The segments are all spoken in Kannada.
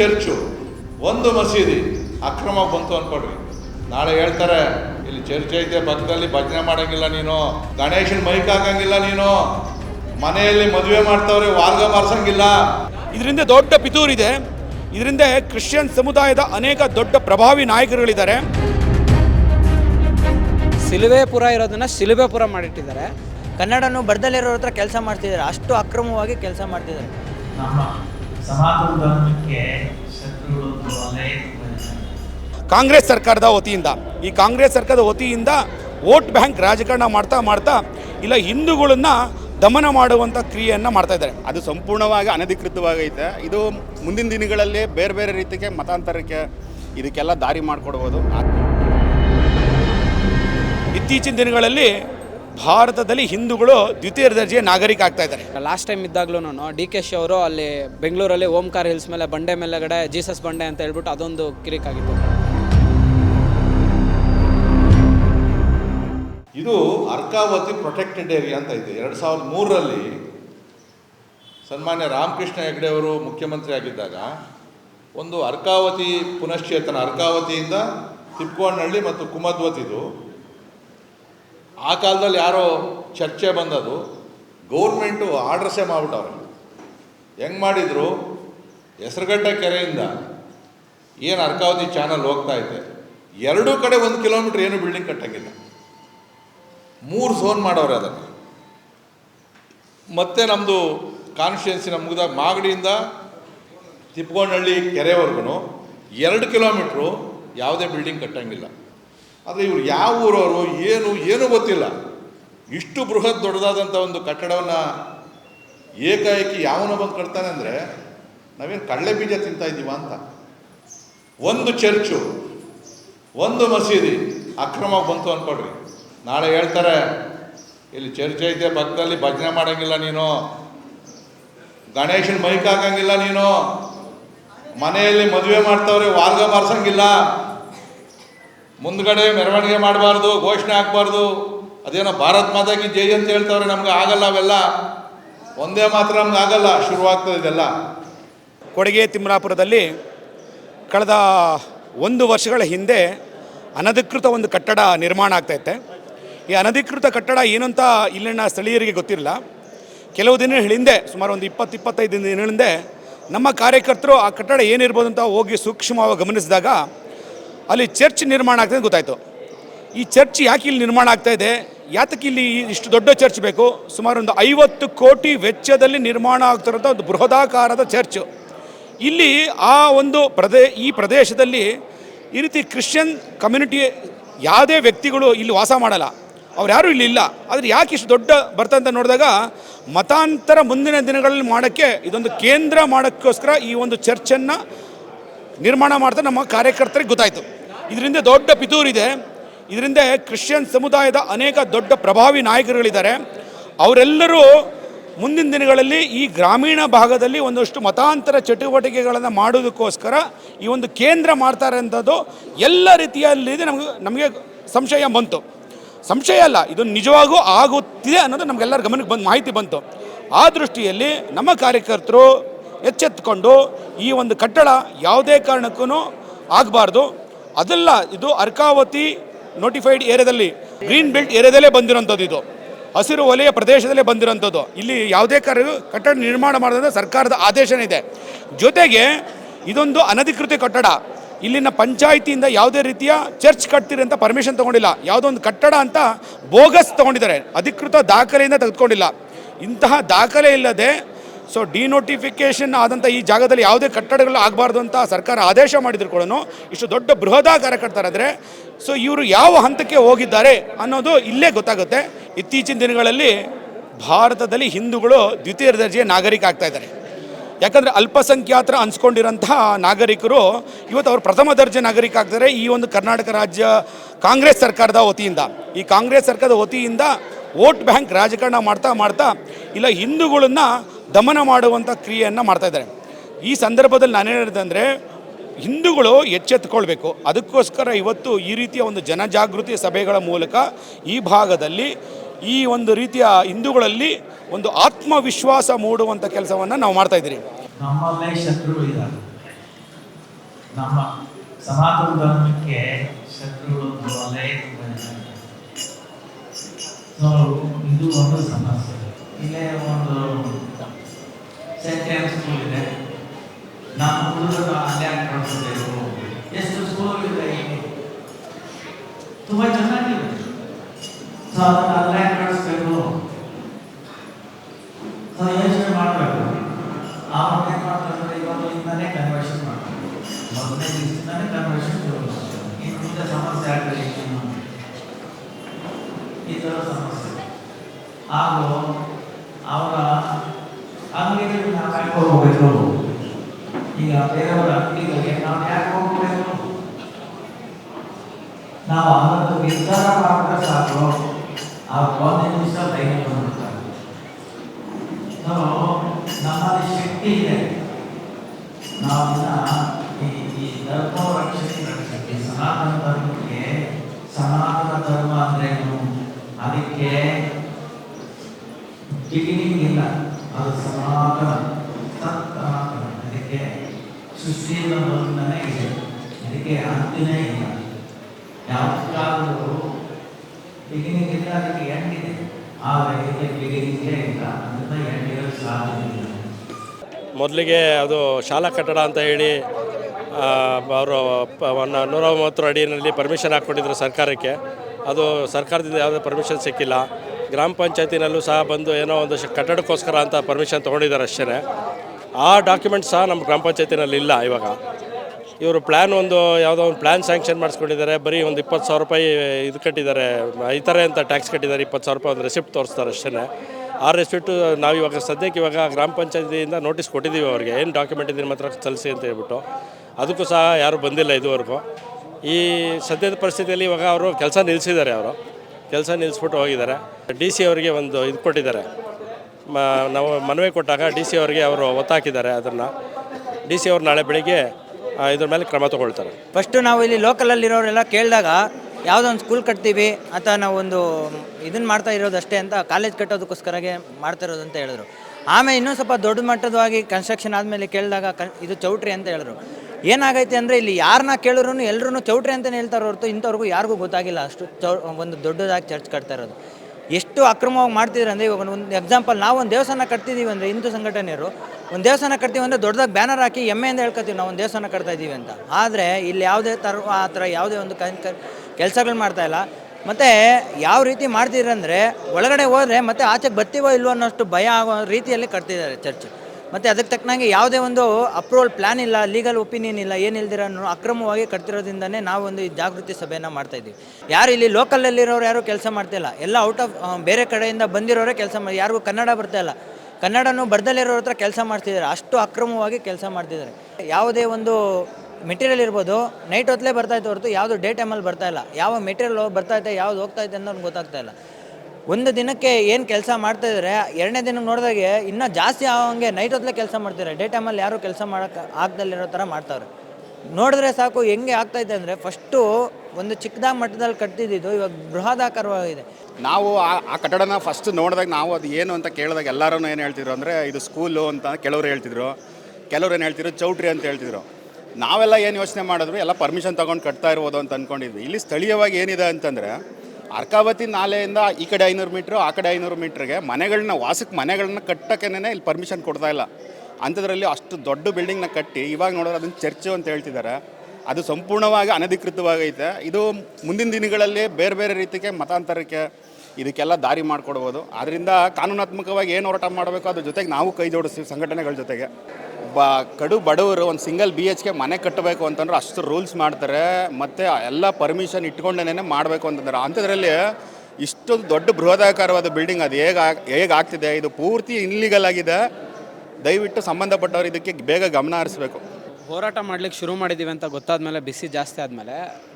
ಚರ್ಚು ಒಂದು ಮಸೀದಿ ಅಕ್ರಮ ಬಂತು ಅನ್ಕೊಡ್ರಿ ನಾಳೆ ಹೇಳ್ತಾರೆ ಇಲ್ಲಿ ಚರ್ಚ್ ಐತೆ ಪಕ್ಕದಲ್ಲಿ ಭಜನೆ ಮಾಡಂಗಿಲ್ಲ ನೀನು ಗಣೇಶನ ಮೈಕ್ ಹಾಕಂಗಿಲ್ಲ ನೀನು ಮನೆಯಲ್ಲಿ ಮದುವೆ ಮಾಡ್ತಾವ್ರೆ ವಾರ್ಗ ಮಾರ್ಸಂಗಿಲ್ಲ ಇದರಿಂದ ದೊಡ್ಡ ಪಿತೂರಿದೆ ಇದರಿಂದ ಕ್ರಿಶ್ಚಿಯನ್ ಸಮುದಾಯದ ಅನೇಕ ದೊಡ್ಡ ಪ್ರಭಾವಿ ನಾಯಕರುಗಳಿದ್ದಾರೆ. ಸಿಲುಬೆಪುರ ಇರೋದನ್ನ ಸಿಲುಬೆಪುರ ಮಾಡಿಟ್ಟಿದ್ದಾರೆ. ಕನ್ನಡನು ಬರ್ದಲ್ಲಿರೋ ಹತ್ರ ಕೆಲಸ ಮಾಡ್ತಿದ್ದಾರೆ. ಅಷ್ಟು ಅಕ್ರಮವಾಗಿ ಕೆಲಸ ಮಾಡ್ತಿದ್ದಾರೆ. ಸನಾತನ ಧರ್ಮಕ್ಕೆ ಶತ್ರುಗಳು ಕಾಂಗ್ರೆಸ್ ಸರ್ಕಾರದ ವತಿಯಿಂದ ಈ ಕಾಂಗ್ರೆಸ್ ಸರ್ಕಾರದ ವತಿಯಿಂದ ವೋಟ್ ಬ್ಯಾಂಕ್ ರಾಜಕಾರಣ ಮಾಡ್ತಾ ಮಾಡ್ತಾ ಇಲ್ಲ ಹಿಂದೂಗಳನ್ನ ದಮನ ಮಾಡುವಂಥ ಕ್ರಿಯೆಯನ್ನು ಮಾಡ್ತಾ ಇದ್ದಾರೆ. ಅದು ಸಂಪೂರ್ಣವಾಗಿ ಅನಧಿಕೃತವಾಗೈತೆ. ಇದು ಮುಂದಿನ ದಿನಗಳಲ್ಲಿ ಬೇರೆ ಬೇರೆ ರೀತಿಗೆ ಮತಾಂತರಕ್ಕೆ ಇದಕ್ಕೆಲ್ಲ ದಾರಿ ಮಾಡಿಕೊಡ್ಬೋದು. ಇತ್ತೀಚಿನ ದಿನಗಳಲ್ಲಿ ಭಾರತದಲ್ಲಿ ಹಿಂದೂಗಳು ದ್ವಿತೀಯ ದರ್ಜೆಯ ನಾಗರಿಕ ಆಗ್ತಾ ಇದ್ದಾರೆ. ಲಾಸ್ಟ್ ಟೈಮ್ ಇದ್ದಾಗ್ಲೂ ಡಿ ಕೆ ಶಿ ಅವರು ಅಲ್ಲಿ ಬೆಂಗಳೂರಲ್ಲಿ ಓಂಕಾರ ಹಿಲ್ಸ್ ಮೇಲೆ ಬಂಡೆ ಮೇಲೆಗಡೆ ಜೀಸಸ್ ಬಂಡೆ ಅಂತ ಹೇಳ್ಬಿಟ್ಟು ಅದೊಂದು ಕಿರಿಕ್ ಆಗಿತ್ತು. ಇದು ಅರ್ಕಾವತಿ ಪ್ರೊಟೆಕ್ಟೆಡ್ ಏರಿಯಾ ಅಂತ ಇದೆ. ಎರಡು ಸಾವಿರದ ಮೂರರಲ್ಲಿ ಸನ್ಮಾನ್ಯ ರಾಮಕೃಷ್ಣ ಹೆಗಡೆ ಅವರು ಮುಖ್ಯಮಂತ್ರಿ ಆಗಿದ್ದಾಗ ಒಂದು ಅರ್ಕಾವತಿ ಪುನಶ್ಚೇತನ ಅರ್ಕಾವತಿಯಿಂದ ತಿಪ್ಕೋನಹಳ್ಳಿ ಮತ್ತು ಕುಮದ್ವತಿದು ಆ ಕಾಲದಲ್ಲಿ ಯಾರೋ ಚರ್ಚೆ ಬಂದದು ಗೌರ್ಮೆಂಟು ಆರ್ಡ್ರಸ್ಸೇ ಮಾಡ್ಬಿಟ್ಟವ್ರೆ. ಹೆಂಗೆ ಮಾಡಿದರು? ಹೆಸರುಗಡ್ಡೆ ಕೆರೆಯಿಂದ ಏನು ಅರ್ಕಾವತಿ ಚಾನಲ್ ಹೋಗ್ತಾ ಇದೆ, ಎರಡೂ ಕಡೆ ಒಂದು ಕಿಲೋಮೀಟ್ರ್ ಏನು ಬಿಲ್ಡಿಂಗ್ ಕಟ್ಟಂಗಿಲ್ಲ. ಮೂರು ಝೋನ್ ಮಾಡೋರು ಅದನ್ನು ಮತ್ತೆ ನಮ್ಮದು ಕಾನ್ಸ್ಟಿಟ್ಯೂನ್ಸಿನ ಮುಗಿದಾಗ ಮಾಗಡಿಯಿಂದ ತಿಪ್ಪಗೋನಹಳ್ಳಿ ಕೆರೆವರೆಗೂ ಎರಡು ಕಿಲೋಮೀಟ್ರು ಯಾವುದೇ ಬಿಲ್ಡಿಂಗ್ ಕಟ್ಟಂಗಿಲ್ಲ. ಆದರೆ ಇವರು ಯಾವ ಊರವರು, ಏನು, ಏನೂ ಗೊತ್ತಿಲ್ಲ. ಇಷ್ಟು ಬೃಹತ್ ದೊಡ್ಡದಾದಂಥ ಒಂದು ಕಟ್ಟಡವನ್ನು ಏಕಾಏಕಿ ಯಾವನೋ ಬಂದು ಕಟ್ತಾನೆ ಅಂದರೆ ನಾವೇನು ಕಡಲೆ ಬೀಜ ತಿಂತಾ ಇದ್ದೀವ ಅಂತ. ಒಂದು ಚರ್ಚು, ಒಂದು ಮಸೀದಿ ಅಕ್ರಮ ಬಂತು ಅಂದ್ಕೊಡ್ರಿ ನಾಳೆ ಹೇಳ್ತಾರೆ, ಇಲ್ಲಿ ಚರ್ಚ್ ಐತೆ, ಪಕ್ಕದಲ್ಲಿ ಭಜನೆ ಮಾಡೋಂಗಿಲ್ಲ ನೀನು. ಗಣೇಶನ ಮೈಕ್ ಹಾಕಂಗಿಲ್ಲ ನೀನು. ಮನೆಯಲ್ಲಿ ಮದುವೆ ಮಾಡ್ತಾವ್ರೆ, ವಾರ್ಗ ಬಾರ್ಸಂಗಿಲ್ಲ. ಮುಂದ್ಗಡೆ ಮೆರವಣಿಗೆ ಮಾಡಬಾರ್ದು, ಘೋಷಣೆ ಆಗಬಾರ್ದು. ಅದೇನೋ ಭಾರತ್ ಮಾತಾಗಿ ಜೈ ಅಂತ ಹೇಳ್ತಾವ್ರೆ, ನಮ್ಗೆ ಆಗಲ್ಲ ಅವೆಲ್ಲ. ಒಂದೇ ಮಾತ್ರ ನಮ್ಗೆ ಆಗಲ್ಲ, ಶುರುವಾಗ್ತದೆ ಇದೆಲ್ಲ. ಕೊಡಗೆ ತಿಮ್ಮರಾಪುರದಲ್ಲಿ ಕಳೆದ ಒಂದು ವರ್ಷಗಳ ಹಿಂದೆ ಅನಧಿಕೃತ ಒಂದು ಕಟ್ಟಡ ನಿರ್ಮಾಣ ಆಗ್ತೈತೆ ಈ ಅನಧಿಕೃತ ಕಟ್ಟಡ ಏನು ಅಂತ ಇಲ್ಲಿನ ಸ್ಥಳೀಯರಿಗೆ ಗೊತ್ತಿರಲಿಲ್ಲ ಕೆಲವು ದಿನ ಹಿಂದೆ, ಸುಮಾರು ಒಂದು ಇಪ್ಪತ್ತು, ಇಪ್ಪತ್ತೈದು ದಿನ ಹಿಂದೆ ನಮ್ಮ ಕಾರ್ಯಕರ್ತರು ಆ ಕಟ್ಟಡ ಏನಿರ್ಬೋದು ಅಂತ ಹೋಗಿ ಸೂಕ್ಷ್ಮವಾಗಿ ಗಮನಿಸಿದಾಗ ಅಲ್ಲಿ ಚರ್ಚ್ ನಿರ್ಮಾಣ ಆಗ್ತದೆ ಗೊತ್ತಾಯಿತು. ಈ ಚರ್ಚ್ ಯಾಕೆ ಇಲ್ಲಿ ನಿರ್ಮಾಣ ಆಗ್ತಾ ಇದೆ? ಯಾತಕ್ಕೆ ಇಲ್ಲಿ ಇಷ್ಟು ದೊಡ್ಡ ಚರ್ಚ್ ಬೇಕು? ಸುಮಾರು ಒಂದು ಐವತ್ತು ಕೋಟಿ ವೆಚ್ಚದಲ್ಲಿ ನಿರ್ಮಾಣ ಆಗ್ತಿರೋಂಥ ಒಂದು ಬೃಹದಾಕಾರದ ಚರ್ಚು. ಇಲ್ಲಿ ಆ ಒಂದು ಪ್ರದೇ, ಈ ಪ್ರದೇಶದಲ್ಲಿ ಈ ರೀತಿ ಕ್ರಿಶ್ಚಿಯನ್ ಕಮ್ಯುನಿಟಿ ಯಾವುದೇ ವ್ಯಕ್ತಿಗಳು ಇಲ್ಲಿ ವಾಸ ಮಾಡಲ್ಲ. ಅವ್ರು ಯಾರೂ ಇಲ್ಲಿ ಇಲ್ಲ. ಆದರೆ ಯಾಕೆ ಇಷ್ಟು ದೊಡ್ಡ ಬರ್ತಂತ ನೋಡಿದಾಗ ಮತಾಂತರ ಮುಂದಿನ ದಿನಗಳಲ್ಲಿ ಮಾಡೋಕ್ಕೆ ಇದೊಂದು ಕೇಂದ್ರ ಮಾಡೋಕ್ಕೋಸ್ಕರ ಈ ಒಂದು ಚರ್ಚನ್ನು ನಿರ್ಮಾಣ ಮಾಡ್ತಾ ನಮ್ಮ ಕಾರ್ಯಕರ್ತರಿಗೆ ಗೊತ್ತಾಯಿತು. ಇದರಿಂದ ದೊಡ್ಡ ಪಿತೂರಿದೆ ಇದರಿಂದ ಕ್ರಿಶ್ಚಿಯನ್ ಸಮುದಾಯದ ಅನೇಕ ದೊಡ್ಡ ಪ್ರಭಾವಿ ನಾಯಕರುಗಳಿದ್ದಾರೆ. ಅವರೆಲ್ಲರೂ ಮುಂದಿನ ದಿನಗಳಲ್ಲಿ ಈ ಗ್ರಾಮೀಣ ಭಾಗದಲ್ಲಿ ಒಂದಷ್ಟು ಮತಾಂತರ ಚಟುವಟಿಕೆಗಳನ್ನು ಮಾಡೋದಕ್ಕೋಸ್ಕರ ಈ ಒಂದು ಕೇಂದ್ರ ಮಾಡ್ತಾರೆ ಅಂಥದ್ದು ಎಲ್ಲ ರೀತಿಯಲ್ಲಿ ನಮಗೆ ನಮಗೆ ಸಂಶಯ ಬಂತು. ಸಂಶಯ ಅಲ್ಲ, ಇದು ನಿಜವಾಗೂ ಆಗುತ್ತಿದೆ ಅನ್ನೋದು ನಮಗೆಲ್ಲರ ಗಮನಕ್ಕೆ ಬಂದು ಮಾಹಿತಿ ಬಂತು. ಆ ದೃಷ್ಟಿಯಲ್ಲಿ ನಮ್ಮ ಕಾರ್ಯಕರ್ತರು ಎಚ್ಚೆತ್ತುಕೊಂಡು ಈ ಒಂದು ಕಟ್ಟಡ ಯಾವುದೇ ಕಾರಣಕ್ಕೂ ಆಗಬಾರ್ದು. ಅದಲ್ಲ ಇದು ಅರ್ಕಾವತಿ ನೋಟಿಫೈಡ್ ಏರಿಯಾದಲ್ಲಿ ಗ್ರೀನ್ ಬೆಲ್ಟ್ ಏರಿಯಾದಲ್ಲೇ ಬಂದಿರೋಂಥದ್ದು ಇದು. ಹಸಿರು ವಲಯ ಪ್ರದೇಶದಲ್ಲೇ ಬಂದಿರೋಂಥದ್ದು ಇಲ್ಲಿ ಯಾವುದೇ ಕಾರ್ಯ ಕಟ್ಟಡ ನಿರ್ಮಾಣ ಮಾಡೋದಂದ್ರೆ ಸರ್ಕಾರದ ಆದೇಶನೇ ಇದೆ. ಜೊತೆಗೆ ಇದೊಂದು ಅನಧಿಕೃತ ಕಟ್ಟಡ. ಇಲ್ಲಿನ ಪಂಚಾಯಿತಿಯಿಂದ ಯಾವುದೇ ರೀತಿಯ ಚರ್ಚ್ ಕಟ್ತೀರಿ ಅಂತ ಪರ್ಮಿಷನ್ ತೊಗೊಂಡಿಲ್ಲ. ಯಾವುದೋ ಒಂದು ಕಟ್ಟಡ ಅಂತ ಬೋಗಸ್ ತೊಗೊಂಡಿದ್ದಾರೆ. ಅಧಿಕೃತ ದಾಖಲೆಯಿಂದ ತೆಗೆದುಕೊಂಡಿಲ್ಲ. ಇಂತಹ ದಾಖಲೆ ಇಲ್ಲದೆ ಸೊ ಡಿನೋಟಿಫಿಕೇಷನ್ ಆದಂಥ ಈ ಜಾಗದಲ್ಲಿ ಯಾವುದೇ ಕಟ್ಟಡಗಳು ಆಗಬಾರ್ದು ಅಂತ ಸರ್ಕಾರ ಆದೇಶ ಮಾಡಿದ್ರು ಕೂಡ ಇಷ್ಟು ದೊಡ್ಡ ಬೃಹದಾಕಾರ ಕಟ್ತಾರಂದರೆ ಸೊ ಇವರು ಯಾವ ಹಂತಕ್ಕೆ ಹೋಗಿದ್ದಾರೆ ಅನ್ನೋದು ಇಲ್ಲೇ ಗೊತ್ತಾಗುತ್ತೆ. ಇತ್ತೀಚಿನ ದಿನಗಳಲ್ಲಿ ಭಾರತದಲ್ಲಿ ಹಿಂದೂಗಳು ದ್ವಿತೀಯ ದರ್ಜೆಯ ನಾಗರಿಕ ಆಗ್ತಾ ಇದ್ದಾರೆ. ಯಾಕಂದರೆ ಅಲ್ಪಸಂಖ್ಯಾತರ ಅನ್ಸ್ಕೊಂಡಿರೋಂತಹ ನಾಗರಿಕರು ಇವತ್ತು ಅವರು ಪ್ರಥಮ ದರ್ಜೆ ನಾಗರಿಕ ಆಗ್ತಾರೆ ಈ ಒಂದು ಕರ್ನಾಟಕ ರಾಜ್ಯ ಕಾಂಗ್ರೆಸ್ ಸರ್ಕಾರದ ವತಿಯಿಂದ. ಈ ಕಾಂಗ್ರೆಸ್ ಸರ್ಕಾರದ ವತಿಯಿಂದ ವೋಟ್ ಬ್ಯಾಂಕ್ ರಾಜಕಾರಣ ಮಾಡ್ತಾ ಮಾಡ್ತಾ, ಇಲ್ಲ ಹಿಂದೂಗಳನ್ನ ದಮನ ಮಾಡುವಂಥ ಕ್ರಿಯೆಯನ್ನು ಮಾಡ್ತಾ ಇದ್ದಾರೆ. ಈ ಸಂದರ್ಭದಲ್ಲಿ ನಾನು ಹೇಳಿದೆ ಅಂದರೆ, ಹಿಂದೂಗಳು ಎಚ್ಚೆತ್ಕೊಳ್ಬೇಕು. ಅದಕ್ಕೋಸ್ಕರ ಇವತ್ತು ಈ ರೀತಿಯ ಒಂದು ಜನಜಾಗೃತಿ ಸಭೆಗಳ ಮೂಲಕ ಈ ಭಾಗದಲ್ಲಿ ಈ ಒಂದು ರೀತಿಯ ಹಿಂದೂಗಳಲ್ಲಿ ಒಂದು ಆತ್ಮವಿಶ್ವಾಸ ಮೂಡುವಂಥ ಕೆಲಸವನ್ನು ನಾವು ಮಾಡ್ತಾ ಇದ್ದೀರಿ. ನಮ್ಮಲ್ಲೇ ಶತ್ರುಗಳು ಇದ್ದಾರೆ. ನಮ್ಮ ಸನಾತನ ಧರ್ಮಕ್ಕೆ ಶತ್ರುಗಳು ನಮ್ಮಲ್ಲೇ ಇದು ಒಂದು ಸಮಸ್ಯೆ. ಇಲ್ಲೇ ಒಂದು ಸೆಂಟ್ ಜೇಮ್ಸ್ ಸ್ಕೂಲ್ ಇದೆ ನಮ್ಮ ಹುಡುಗರು ಅಲ್ಲೇ ಕಳಿಸಬೇಕು ಎಷ್ಟು ಸ್ಕೂಲ್ ಇದೆ ಇಲ್ಲಿ ತುಂಬ ಚೆನ್ನಾಗಿದೆ ಸೊ ಅದನ್ನು ಅಲ್ಲೇ ಕಳಿಸ್ಬೇಕು ಸೊ ಯೋಚನೆ ಮಾಡಬೇಕು ಆವಾಗ ಏನು ಮಾಡ್ತಾರೆ ಇವಾಗ ಇಂದಾನೆ ಕನ್ವರ್ಷನ್ ಮಾಡ್ತಾರೆ ಮೊದಲನೇ ದಿವಸದಿಂದಾನೆ ಕನ್ವರ್ಷನ್ ಶುರು ಮಾಡ್ತಾರೆ ಇನ್ನು ಮುಂದೆ ಸಮಸ್ಯೆ ಆಗಲಿ ಇನ್ನು ಈ ಥರ ಸಮಸ್ಯೆ ಹಾಗೂ ಅವರ ಅಂಗಡಿಗಳಿಗೆ ನಾವು ಯಾಕೆ ಹೋಗಬೇಕು ಈಗ ಬೇರೆಯವರ ಅಂಗಡಿಗಳಿಗೆ ನಾವು ಯಾಕೆ ಹೋಗಬೇಕು ನಾವು ಅದನ್ನು ನಿರ್ಧಾರ ಮಾಡಿದ್ರೆ ಸಾಕು. ಆ ಒಂದು ನಿಮಿಷ ಬೈಕ್ ಬಂದ್ಬಿಡ್ತಾರೆ ಸೊ ನಮ್ಮಲ್ಲಿ ಶಕ್ತಿ ಇದೆ. ನಾವಿನ್ನ ಈ ಧರ್ಮ ರಕ್ಷಣೆ ರಕ್ಷಣೆ ಸನಾತನ ಧರ್ಮಕ್ಕೆ, ಸನಾತನ ಧರ್ಮ ಅಂದ್ರೇನು ಅದಕ್ಕೆ ಬಿಗಿನಿಂಗ್ ಇಲ್ಲ. ಅದು ಸನಾತನ ಸನಾತನ ಅದಕ್ಕೆ ಬಂದನೇ ಇದೆ. ಅದಕ್ಕೆ ಅಂತಿನೇ ಇಲ್ಲ. ಬಿಗಿನಿಂಗ್ ಇಲ್ಲ ಅದಕ್ಕೆ ಆದರೆ ಬಿಗಿನಿಂಗೇ ಇಲ್ಲ ಅದನ್ನ ಎಂಡ್ ಇರಲು ಮೊದಲಿಗೆ ಅದು ಶಾಲಾ ಕಟ್ಟಡ ಅಂತ ಹೇಳಿ ಅವರು ನೂರ ಮೂವತ್ತು ಅಡಿಯಲ್ಲಿ ಪರ್ಮಿಷನ್ ಹಾಕ್ಕೊಂಡಿದ್ರು ಸರ್ಕಾರಕ್ಕೆ. ಅದು ಸರ್ಕಾರದಿಂದ ಯಾವುದೇ ಪರ್ಮಿಷನ್ ಸಿಕ್ಕಿಲ್ಲ. ಗ್ರಾಮ ಪಂಚಾಯತಿನಲ್ಲೂ ಸಹ ಬಂದು ಏನೋ ಒಂದು ಕಟ್ಟಡಕ್ಕೋಸ್ಕರ ಅಂತ ಪರ್ಮಿಷನ್ ತೊಗೊಂಡಿದ್ದಾರೆ ಅಷ್ಟೇ ಆ ಡಾಕ್ಯುಮೆಂಟ್ ಸಹ ನಮ್ಮ ಗ್ರಾಮ ಪಂಚಾಯತಿನಲ್ಲಿ ಇಲ್ಲ ಇವಾಗ. ಇವರು ಪ್ಲ್ಯಾನ್ ಒಂದು ಯಾವುದೋ ಒಂದು ಪ್ಲ್ಯಾನ್ ಸ್ಯಾಂಕ್ಷನ್ ಮಾಡಿಸ್ಕೊಂಡಿದ್ದಾರೆ. ಬರೀ ಒಂದು ಇಪ್ಪತ್ತು ಸಾವಿರ ರೂಪಾಯಿ ಇದು ಕಟ್ಟಿದ್ದಾರೆ. ಈ ಥರ ಅಂತ ಟ್ಯಾಕ್ಸ್ ಕಟ್ಟಿದ್ದಾರೆ. ಇಪ್ಪತ್ತು ಸಾವಿರ ರೂಪಾಯಿ ಒಂದು ರೆಸಿಪ್ಟ್ ತೋರಿಸ್ತಾರೆ ಅಷ್ಟೇ ಆ ರೆಸಿಪ್ಟು ನಾವು ಇವಾಗ ಸದ್ಯಕ್ಕೆ ಇವಾಗ ಗ್ರಾಮ ಪಂಚಾಯತಿಯಿಂದ ನೋಟಿಸ್ ಕೊಟ್ಟಿದ್ದೀವಿ ಅವ್ರಿಗೆ. ಏನು ಡಾಕ್ಯುಮೆಂಟ್ ಇದೆ ಮಾತ್ರ ಸಲ್ಲಿಸಿ ಅಂತ ಹೇಳ್ಬಿಟ್ಟು. ಅದಕ್ಕೂ ಸಹ ಯಾರೂ ಬಂದಿಲ್ಲ ಇದುವರೆಗೂ. ಈ ಸದ್ಯದ ಪರಿಸ್ಥಿತಿಯಲ್ಲಿ ಇವಾಗ ಅವರು ಕೆಲಸ ನಿಲ್ಲಿಸಿದ್ದಾರೆ ಅವರು. ಕೆಲಸ ನಿಲ್ಲಿಸ್ಬಿಟ್ಟು ಹೋಗಿದ್ದಾರೆ. ಡಿ ಸಿ ಅವರಿಗೆ ಒಂದು ಇದು ಕೊಟ್ಟಿದ್ದಾರೆ. ಮ, ನಾವು ಮನವಿ ಕೊಟ್ಟಾಗ ಡಿ ಸಿ ಅವರಿಗೆ ಅವರು ಒತ್ತಾಕಿದ್ದಾರೆ ಅದನ್ನು. ಡಿ ಸಿ ಅವ್ರು ನಾಳೆ ಬೆಳಿಗ್ಗೆ ಇದ್ರ ಮೇಲೆ ಕ್ರಮ ತಗೊಳ್ತಾರೆ. ಫಸ್ಟು ನಾವು ಇಲ್ಲಿ ಲೋಕಲಲ್ಲಿರೋರೆಲ್ಲ ಕೇಳಿದಾಗ, ಯಾವುದೋ ಒಂದು ಸ್ಕೂಲ್ ಕಟ್ತೀವಿ ಅಥವಾ ನಾವು ಒಂದು ಇದನ್ನು ಮಾಡ್ತಾ ಇರೋದು ಅಷ್ಟೇ ಅಂತ ಕಾಲೇಜ್ ಕಟ್ಟೋದಕ್ಕೋಸ್ಕರಗೆ ಮಾಡ್ತಾ ಇರೋದು ಅಂತ ಹೇಳಿದ್ರು. ಆಮೇಲೆ ಇನ್ನೂ ಸ್ವಲ್ಪ ದೊಡ್ಡ ಮಟ್ಟದವಾಗಿ ಕನ್ಸ್ಟ್ರಕ್ಷನ್ ಆದಮೇಲೆ ಕೇಳಿದಾಗ ಕ, ಇದು ಚೌಟ್ರಿ ಅಂತ ಹೇಳಿದ್ರು. ಏನಾಗೈತೆ ಅಂದರೆ ಇಲ್ಲಿ ಯಾರನ್ನ ಕೇಳಿದ್ರು ಎಲ್ಲರೂ ಚೌಟ್ರಿ ಅಂತಲೇ ಹೇಳ್ತಾರೆ ಹೊರತು ಇಂಥವ್ರಿಗೂ ಯಾರಿಗೂ ಗೊತ್ತಾಗಿಲ್ಲ ಅಷ್ಟು ಚೌ, ಒಂದು ದೊಡ್ಡದಾಗಿ ಚರ್ಚ್ ಕಟ್ತಾ ಇರೋದು. ಎಷ್ಟು ಅಕ್ರಮವಾಗಿ ಮಾಡ್ತಿದ್ರು ಅಂದರೆ ಇವಾಗ ಒಂದು ಎಕ್ಸಾಂಪಲ್ ನಾವು ಒಂದು ದೇವಸ್ಥಾನ ಕಟ್ತಿದ್ದೀವಿ ಅಂದರೆ ಹಿಂದೂ ಸಂಘಟನೆಯವರು ಒಂದು ದೇವಸ್ಥಾನ ಕಟ್ತೀವಿ ಅಂದರೆ ದೊಡ್ಡದಾಗಿ ಬ್ಯಾನರ್ ಹಾಕಿ ಎಮ್ಮೆಯಿಂದ ಹೇಳ್ಕೊತೀವಿ ನಾವು ಒಂದು ದೇವಸ್ಥಾನ ಕಟ್ತಾ ಇದ್ದೀವಿ ಅಂತ. ಆದರೆ ಇಲ್ಲಿ ಯಾವುದೇ ಥರ ಆ ಥರ ಯಾವುದೇ ಒಂದು ಕೆಲಸಗಳು ಮಾಡ್ತಾ ಇಲ್ಲ. ಮತ್ತು ಯಾವ ರೀತಿ ಮಾಡ್ತಿದ್ರಂದರೆ ಒಳಗಡೆ ಹೋದರೆ ಮತ್ತೆ ಆಚೆಗೆ ಬರ್ತೀವೋ ಇಲ್ವೋ ಅನ್ನೋಷ್ಟು ಭಯ ಆಗೋ ರೀತಿಯಲ್ಲಿ ಕಟ್ತಿದ್ದಾರೆ ಚರ್ಚ್. ಮತ್ತು ಅದಕ್ಕೆ ತಕ್ಕನಾಗಿ ಯಾವುದೇ ಒಂದು ಅಪ್ರೂವಲ್ ಪ್ಲ್ಯಾನ್ ಇಲ್ಲ ಲೀಗಲ್ ಒಪಿನಿಯನ್ ಇಲ್ಲ ಏನಿಲ್ದಿರ ಅಕ್ರಮವಾಗಿ ಕಟ್ತಿರೋದ್ರಿಂದನೇ ನಾವು ಒಂದು ಜಾಗೃತಿ ಸಭೆಯನ್ನು ಮಾಡ್ತಾ ಇದ್ದೀವಿ ಯಾರು ಇಲ್ಲಿ ಲೋಕಲಲ್ಲಿರೋರು ಯಾರು ಕೆಲಸ ಮಾಡ್ತಿಲ್ಲ ಎಲ್ಲ ಔಟ್ ಆಫ್ ಬೇರೆ ಕಡೆಯಿಂದ ಬಂದಿರೋರೇ ಕೆಲಸ ಮಾಡಿ, ಯಾರಿಗೂ ಕನ್ನಡ ಬರ್ತಾ ಇಲ್ಲ. ಕನ್ನಡನೂ ಬರ್ದಲ್ಲಿರೋರ ಹತ್ರ ಕೆಲಸ ಮಾಡ್ತಿದ್ದಾರೆ. ಅಷ್ಟು ಅಕ್ರಮವಾಗಿ ಕೆಲಸ ಮಾಡ್ತಿದ್ದಾರೆ. ಯಾವುದೇ ಒಂದು ಮೆಟೀರಿಯಲ್ ಇರ್ಬೋದು ನೈಟ್ ಹೊತ್ತಲೇ ಬರ್ತಾ ಇತ್ತು ಹೊರತು ಯಾವುದು ಡೇ ಟೈಮಲ್ಲಿ ಬರ್ತಾ ಇಲ್ಲ. ಯಾವ ಮೆಟೀರಿಯಲ್ ಬರ್ತಾ ಇದೆ ಯಾವ್ದು ಹೋಗ್ತಾ ಇದೆ ಅನ್ನೋದು ಗೊತ್ತಾಗ್ತಾ ಇಲ್ಲ. ಒಂದು ದಿನಕ್ಕೆ ಏನು ಕೆಲಸ ಮಾಡ್ತಾ ಇದ್ದಾರೆ, ಎರಡನೇ ದಿನ ನೋಡಿದಾಗೆ ಇನ್ನೂ ಜಾಸ್ತಿ ಆಗೋಂಗೆ ನೈಟ್ ಹೊತ್ತಲೇ ಕೆಲಸ ಮಾಡ್ತಿದ್ದಾರೆ. ಡೇ ಟೈಮಲ್ಲಿ ಯಾರೂ ಕೆಲಸ ಮಾಡೋಕ್ಕೆ ಆಗ್ದಲ್ಲಿರೋ ಥರ ಮಾಡ್ತಾವ್ರೆ. ನೋಡಿದ್ರೆ ಸಾಕು, ಹೆಂಗೆ ಆಗ್ತಾಯಿದೆ ಅಂದರೆ ಫಸ್ಟು ಒಂದು ಚಿಕ್ಕದಾಗಿ ಮಟ್ಟದಲ್ಲಿ ಕಟ್ಟಿದ್ದು ಇವಾಗ ಬೃಹದಾಕಾರವಾಗಿದೆ. ನಾವು ಆ ಆ ಕಟ್ಟಡನ ಫಸ್ಟ್ ನೋಡಿದಾಗ ನಾವು ಅದು ಏನು ಅಂತ ಕೇಳಿದಾಗ ಎಲ್ಲರೂ ಏನು ಹೇಳ್ತಿದ್ರು ಅಂದರೆ ಇದು ಸ್ಕೂಲು ಅಂತ ಕೆಲವರು ಹೇಳ್ತಿದ್ರು. ಕೆಲವ್ರು ಏನು ಹೇಳ್ತಿದ್ರು? ಚೌಟ್ರಿ ಅಂತ ಹೇಳ್ತಿದ್ರು. ನಾವೆಲ್ಲ ಏನು ಯೋಚನೆ ಮಾಡಿದ್ರು? ಎಲ್ಲ ಪರ್ಮಿಷನ್ ತೊಗೊಂಡು ಕಟ್ತಾ ಇರ್ಬೋದು ಅಂತ ಅಂದ್ಕೊಂಡಿದ್ವಿ ಇಲ್ಲಿ ಸ್ಥಳೀಯವಾಗಿ ಏನಿದೆ ಅಂತಂದರೆ ಅರ್ಕಾವತಿ ನಾಲೆಯಿಂದ ಈ ಕಡೆ ಐನೂರು ಮೀಟ್ರು, ಆ ಕಡೆ ಐನೂರು ಮೀಟ್ರಿಗೆ ಮನೆಗಳನ್ನ, ವಾಸಕ್ಕೆ ಮನೆಗಳನ್ನ ಕಟ್ಟೋಕ್ಕೇನೆ ಇಲ್ಲಿ ಪರ್ಮಿಷನ್ ಕೊಡ್ತಾ ಇಲ್ಲ. ಅಂಥದ್ರಲ್ಲಿ ಅಷ್ಟು ದೊಡ್ಡ ಬಿಲ್ಡಿಂಗ್ನ ಕಟ್ಟಿ ಇವಾಗ ನೋಡಿದ್ರೆ ಅದನ್ನು ಚರ್ಚು ಅಂತ ಹೇಳ್ತಿದ್ದಾರೆ. ಅದು ಸಂಪೂರ್ಣವಾಗಿ ಅನಧಿಕೃತವಾಗೈತೆ. ಇದು ಮುಂದಿನ ದಿನಗಳಲ್ಲಿ ಬೇರೆ ಬೇರೆ ರೀತಿಗೆ ಮತಾಂತರಕ್ಕೆ ಇದಕ್ಕೆಲ್ಲ ದಾರಿ ಮಾಡಿಕೊಡ್ಬೋದು. ಆದ್ದರಿಂದ ಕಾನೂನಾತ್ಮಕವಾಗಿ ಏನು ಹೋರಾಟ ಮಾಡಬೇಕು ಅದ್ರ ಜೊತೆಗೆ ನಾವು ಕೈ ಜೋಡಿಸ್ತೀವಿ ಸಂಘಟನೆಗಳ ಜೊತೆಗೆ. ಒಬ್ಬ ಕಡು ಬಡವರು, ಒಂದು ಸಿಂಗಲ್ ಬಿ ಎಚ್ ಕೆ ಮನೆ ಕಟ್ಟಬೇಕು ಅಂತಂದ್ರೆ ಅಷ್ಟು ರೂಲ್ಸ್ ಮಾಡ್ತಾರೆ. ಮತ್ತು ಎಲ್ಲ ಪರ್ಮಿಷನ್ ಇಟ್ಕೊಂಡೇನೆ ಮಾಡಬೇಕು ಅಂತಂದ್ರೆ ಅಂಥದ್ರಲ್ಲಿ ಇಷ್ಟೊಂದು ದೊಡ್ಡ ಬೃಹದಾಕಾರವಾದ ಬಿಲ್ಡಿಂಗ್ ಅದು ಹೇಗೆ ಹೇಗೆ ಆಗ್ತಿದೆ? ಇದು ಪೂರ್ತಿ ಇನ್ಲೀಗಲ್ ಆಗಿದೆ. ದಯವಿಟ್ಟು ಸಂಬಂಧಪಟ್ಟವ್ರು ಇದಕ್ಕೆ ಬೇಗ ಗಮನ ಹರಿಸ್ಬೇಕು. ಹೋರಾಟ ಮಾಡ್ಲಿಕ್ಕೆ ಶುರು ಮಾಡಿದ್ದೀವಿ ಅಂತ ಗೊತ್ತಾದ್ಮೇಲೆ ಬಿಸಿ ಜಾಸ್ತಿ ಆದಮೇಲೆ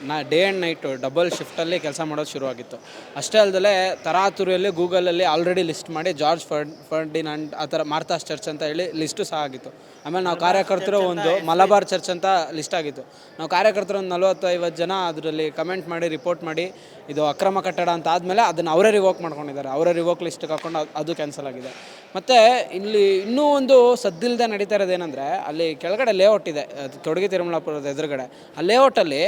ನಾ ಡೇ ಆ್ಯಂಡ್ ನೈಟು ಡಬಲ್ ಶಿಫ್ಟಲ್ಲಿ ಕೆಲಸ ಮಾಡೋದು ಶುರುವಾಗಿತ್ತು ಅಷ್ಟೇ ಅಲ್ಲದೆ ತರಾತುರಿಯಲ್ಲಿ ಗೂಗಲಲ್ಲಿ ಆಲ್ರೆಡಿ ಲಿಸ್ಟ್ ಮಾಡಿ ಜಾರ್ಜ್ ಫರ್ಡ್ ಫರ್ಡಿನಾಂಡ್ ಆ ಥರ ಮಾರ್ತಾಸ್ ಚರ್ಚ್ ಅಂತ ಹೇಳಿ ಲಿಸ್ಟು ಸಹ ಆಗಿತ್ತು. ಆಮೇಲೆ ನಾವು ಕಾರ್ಯಕರ್ತರು ಒಂದು ಮಲಬಾರ್ ಚರ್ಚ್ ಅಂತ ಲಿಸ್ಟ್ ಆಗಿತ್ತು. ನಾವು ಕಾರ್ಯಕರ್ತರು ಒಂದು ನಲವತ್ತು ಐವತ್ತು ಜನ ಅದರಲ್ಲಿ ಕಮೆಂಟ್ ಮಾಡಿ ರಿಪೋರ್ಟ್ ಮಾಡಿ ಇದು ಅಕ್ರಮ ಕಟ್ಟಡ ಅಂತ ಆದಮೇಲೆ ಅದನ್ನು ಅವರೇ ರಿವೋಕ್ ಮಾಡ್ಕೊಂಡಿದ್ದಾರೆ. ಅವರೇ ರಿವೋಕ್ ಲಿಸ್ಟಿಗೆ ಹಾಕೊಂಡು ಅದು ಕ್ಯಾನ್ಸಲ್ ಆಗಿದೆ. ಮತ್ತು ಇಲ್ಲಿ ಇನ್ನೂ ಒಂದು ಸದ್ದಿಲ್ಲದೆ ನಡೀತಾ ಇರೋದೇನೆಂದರೆ ಅಲ್ಲಿ ಕೆಳಗಡೆ ಲೇಔಟ್ ಇದೆ. ತೊಡಗಿ ತಿರುಮಲಾಪುರದ ಎದುರುಗಡೆ. ಆ ಲೇಔಟಲ್ಲಿ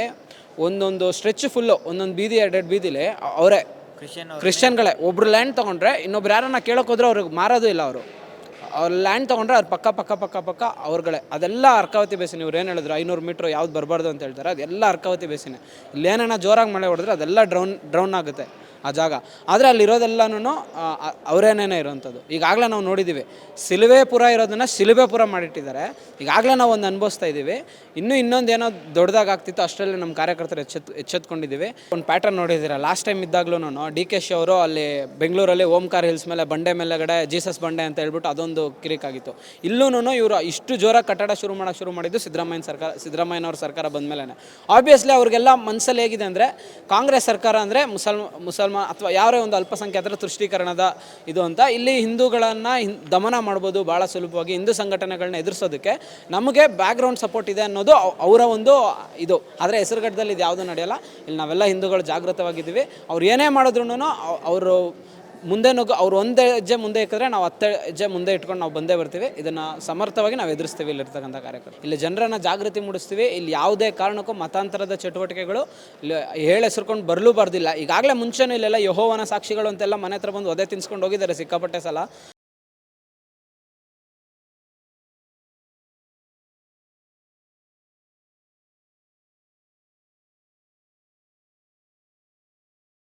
ಒಂದೊಂದು ಸ್ಟ್ರೆಚ್ ಫುಲ್ಲು ಒಂದೊಂದು ಬೀದಿ ಎರಡೆರಡು ಬೀದಿಲಿ ಅವರೇ ಕ್ರಿಶ್ಚಿಯನ್ ಕ್ರಿಶ್ಚಿಯನ್ಗಳೇ ಒಬ್ರು ಲ್ಯಾಂಡ್ ತೊಗೊಂಡ್ರೆ ಇನ್ನೊಬ್ರು ಯಾರನ್ನ ಕೇಳೋಕೆ ಹೋದ್ರೆ ಅವ್ರಿಗೆ ಮಾರೋದು ಇಲ್ಲ ಅವರು. ಅವ್ರು ಲ್ಯಾಂಡ್ ತೊಗೊಂಡ್ರೆ ಅವ್ರ ಪಕ್ಕ ಪಕ್ಕ ಪಕ್ಕ ಪಕ್ಕ ಅವ್ರುಗಳೇ. ಅದೆಲ್ಲ ಅರ್ಕಾವತಿ ಬೇಸಿನ ಇವ್ರು ಏನು ಹೇಳಿದ್ರು? ಐನೂರು ಮೀಟ್ರ್ ಯಾವ್ದು ಬರಬಾರ್ದು ಅಂತ ಹೇಳ್ತಾರೆ. ಅದೆಲ್ಲ ಅರ್ಕಾವತಿ ಇಲ್ಲಿ ಇಲ್ಲೇನ ಜೋರಾಗಿ ಮಳೆ ಹೊಡೆದ್ರೆ ಅದೆಲ್ಲ ಡ್ರೌನ್ ಡ್ರೌನ್ ಆಗುತ್ತೆ. ಆ ಜಾಗ. ಆದರೆ ಅಲ್ಲಿರೋದೆಲ್ಲನೂ ಅವರೇನೇ ಇರೋವಂಥದ್ದು ಈಗಾಗಲೇ ನಾವು ನೋಡಿದ್ದೀವಿ ಸಿಲುವೆಪುರ ಇರೋದನ್ನು ಸಿಲುಬೆಪುರ ಮಾಡಿಟ್ಟಿದ್ದಾರೆ. ಈಗಾಗಲೇ ನಾವು ಒಂದು ಅನುಭವಿಸ್ತಾ ಇದ್ದೀವಿ ಇನ್ನೂ ಇನ್ನೊಂದು ಏನೋ ದೊಡ್ಡದಾಗಿ ಆಗ್ತಿತ್ತು ಅಷ್ಟರಲ್ಲಿ ನಮ್ಮ ಕಾರ್ಯಕರ್ತರು ಎಚ್ಚೆತ್ ಎಚ್ಚೆತ್ಕೊಂಡಿದ್ದೀವಿ ಒಂದು ಪ್ಯಾಟರ್ನ್ ನೋಡಿದ್ದೀರ? ಲಾಸ್ಟ್ ಟೈಮ್ ಇದ್ದಾಗ್ಲೂ ಡಿ ಕೆ ಶಿ ಅವರು ಅಲ್ಲಿ ಬೆಂಗಳೂರಲ್ಲಿ ಓಂಕಾರ ಹಿಲ್ಸ್ ಮೇಲೆ, ಬಂಡೆ ಮೇಲೆಗಡೆ ಜೀಸಸ್ ಬಂಡೆ ಅಂತ ಹೇಳ್ಬಿಟ್ಟು ಅದೊಂದು ಕಿರಿಕ್ ಆಗಿತ್ತು ಇಲ್ಲೂ ಇವರು ಇಷ್ಟು ಜೋರಾಗಿ ಕಟ್ಟಡ ಶುರು ಮಾಡೋಕ್ಕೆ ಶುರು ಮಾಡಿದ್ದು ಸಿದ್ದರಾಮಯ್ಯ ಸರ್ಕಾರ, ಸಿದ್ದರಾಮಯ್ಯನವ್ರ ಸರ್ಕಾರ ಬಂದ ಮೇಲೆ ಆಬ್ವಿಯಸ್ಲಿ ಅವ್ರಿಗೆಲ್ಲ ಮನಸ್ಸಲ್ಲಿ ಹೇಗಿದೆ ಅಂದರೆ, ಕಾಂಗ್ರೆಸ್ ಸರ್ಕಾರ ಅಂದರೆ ಮುಸಲ್ಮ ಅಥವಾ ಯಾರೇ ಒಂದು ಅಲ್ಪಸಂಖ್ಯಾತರ ತುಷ್ಟೀಕರಣದ ಇದು ಅಂತ, ಇಲ್ಲಿ ಹಿಂದೂಗಳನ್ನು ದಮನ ಮಾಡ್ಬೋದು ಭಾಳ ಸುಲಭವಾಗಿ ಹಿಂದೂ ಸಂಘಟನೆಗಳನ್ನ ಎದುರಿಸೋದಕ್ಕೆ. ನಮಗೆ ಬ್ಯಾಕ್ಗ್ರೌಂಡ್ ಸಪೋರ್ಟ್ ಇದೆ ಅನ್ನೋದು ಅವರ ಒಂದು ಇದು. ಆದರೆ ಹೆಸರುಗಟ್ಟದಲ್ಲಿ ಇದು ಯಾವುದೂ ನಡೆಯಲ್ಲ. ಇಲ್ಲಿ ನಾವೆಲ್ಲ ಹಿಂದೂಗಳು ಜಾಗೃತವಾಗಿದ್ದೀವಿ. ಅವ್ರು ಏನೇ ಮಾಡಿದ್ರು ಅವರು ಮುಂದೆ ನುಗ್ಗು ಅವ್ರು ಒಂದೇ ಹೆಜ್ಜೆ ಮುಂದೆ ಇಕ್ಕಿದ್ರೆ ನಾವು ಹತ್ತು ಹೆಜ್ಜೆ ಮುಂದೆ ಇಟ್ಕೊಂಡು ನಾವು ಬಂದೇ ಬರ್ತೀವಿ. ಇದನ್ನು ಸಮರ್ಥವಾಗಿ ನಾವು ಎದುರಿಸ್ತೀವಿ ಇಲ್ಲಿರ್ತಕ್ಕಂಥ ಕಾರ್ಯಕ್ರಮ ಇಲ್ಲಿ ಜನರನ್ನ ಜಾಗೃತಿ ಮೂಡಿಸ್ತೀವಿ. ಇಲ್ಲಿ ಯಾವುದೇ ಕಾರಣಕ್ಕೂ ಮತಾಂತರದ ಚಟುವಟಿಕೆಗಳು ಇಲ್ಲಿ ಹೇಳಿ ಹೆಸರ್ಕೊಂಡು ಬರಲೂ ಬರ್ದಿಲ್ಲ. ಈಗಾಗಲೇ ಮುಂಚೆನೂ ಇಲ್ಲೆಲ್ಲ ಯಹೋವನ ಸಾಕ್ಷಿಗಳು ಅಂತೆಲ್ಲ ಮನೆ ಹತ್ರ ಬಂದು ಒದೆ ತಿನ್ಸ್ಕೊಂಡು ಹೋಗಿದ್ದಾರೆ ಸಿಕ್ಕಾಪಟ್ಟೆ ಸಲ.